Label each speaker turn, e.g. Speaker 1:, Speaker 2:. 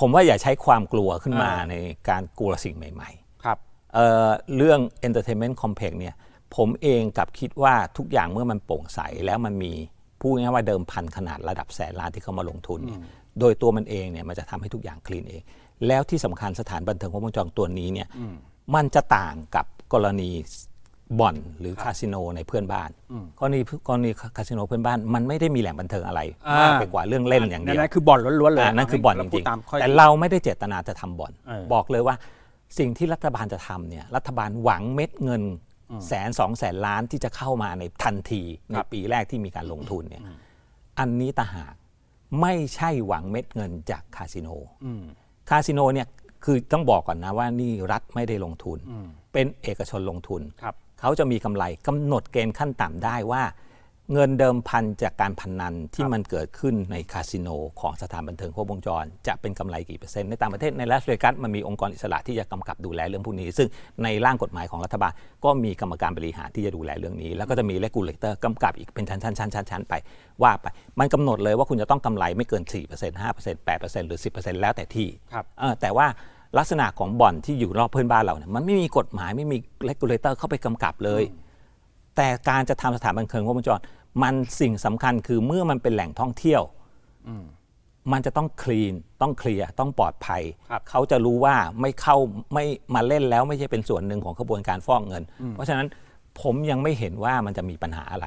Speaker 1: ผมว่าอย่าใช้ความกลัวขึ้นมา
Speaker 2: อ่า
Speaker 1: ในการกลัวสิ่งใหม่
Speaker 2: ครับ
Speaker 1: ๆเอ่อเรื่อง entertainment complex เนี่ยผมเองกลับคิดว่าทุกอย่างเมื่อมันโปร่งใสแล้วมันมีพูดง่ายๆว่าเดิมพันขนาดระดับแสนล้านที่เขามาลงทุนเนี่ยโดยตัวมันเองเนี่ยมันจะทำให้ทุกอย่างคลีนเอง แล้วที่สำคัญสถานบันเทิงครบวงจรตัวนี้เนี่ยมันจะต่างกับกรณี บ่อนหรือคาสิโนในเพื่อนบ้านกรณีกรณีคาสิโนเพื่อนบ้านมันไม่ได้มีแหล่งบันเทิงอะไร
Speaker 2: อ่าม
Speaker 1: มากไปกว่าเรื่องเล่นอย่างเดียว
Speaker 2: นั่นคือบ่อนล้วนๆเลย
Speaker 1: อ่านั่นคือบ่อนจ
Speaker 2: เราพู
Speaker 1: ริ
Speaker 2: ด
Speaker 1: ง
Speaker 2: ตามข้อ
Speaker 1: ๆแต่เราไม่ได้เจตนาจะทำบ่อน
Speaker 2: เออ
Speaker 1: บอกเลยว่าสิ่งที่รัฐบาลจะทำเนี่ยรัฐบาลหวังเม็ดเงินแสนสองแสนล้านที่จะเข้ามาในทันทีในปีแรกที่มีการลงทุนเนี่ยอันนี้ต่างหากไม่ใช่หวังเม็ดเงินจากคาสิโน
Speaker 2: อืม
Speaker 1: คาสิโนเนี่ยคือต้องบอกก่อนนะว่านี่รัฐไม่ได้ลงทุน
Speaker 2: อืม
Speaker 1: เป็นเอกชนลงทุน
Speaker 2: ครับ
Speaker 1: เขาจะมีกำไรกำหนดเกณฑ์ขั้นต่ำได้ว่า เงินเดิมพันจากการพนนันที่มันเกิดขึ้นในคาสิโนของสถานบันเทิงครบวงจร จะเป็นกำไรกี่เปอร์เซ็นต์ในต่างประเทศในลาสเวกัสมันมีองค์กรอิสระที่จะกำกับดูแลเรื่องพวกนี้ ซึ่งในร่างกฎหมายของรัฐบาล ก็มีกรรมการบริหารที่จะดูแลเรื่องนี้ แล้วก็จะมีเลกูเลเตอร์กำกับอีกเป็นชั้นๆชั้นๆๆไปว่าไปมันกำหนดเลยว่าคุณจะต้องกำไรไม่เกิน4% 5% 8%หรือ 10%แล้วแต่ที่
Speaker 2: ครับ
Speaker 1: เออแต่ว่า ลักษณะของบ่อนที่อยู่รอบเพื่อนบ้านเราเนี่ยมันไม่มีกฎหมายไม่มีเลกูลเลเตอร์เข้าไปกำกับเลย แต่การจะทำสถานบันเทิงครบวงจรมันสิ่งสำคัญคือเมื่อมันเป็นแหล่งท่องเที่ยวมันจะต้องคลีนต้องเคลียร์ต้องปลอดภัย
Speaker 2: ครับ
Speaker 1: เขาจะรู้ว่าไม่เข้าไม่มาเล่นแล้วไม่ใช่เป็นส่วนหนึ่งของกระบวนการฟอกเงิน เพราะฉะนั้นผมยังไม่เห็นว่ามันจะมีปัญหาอะไร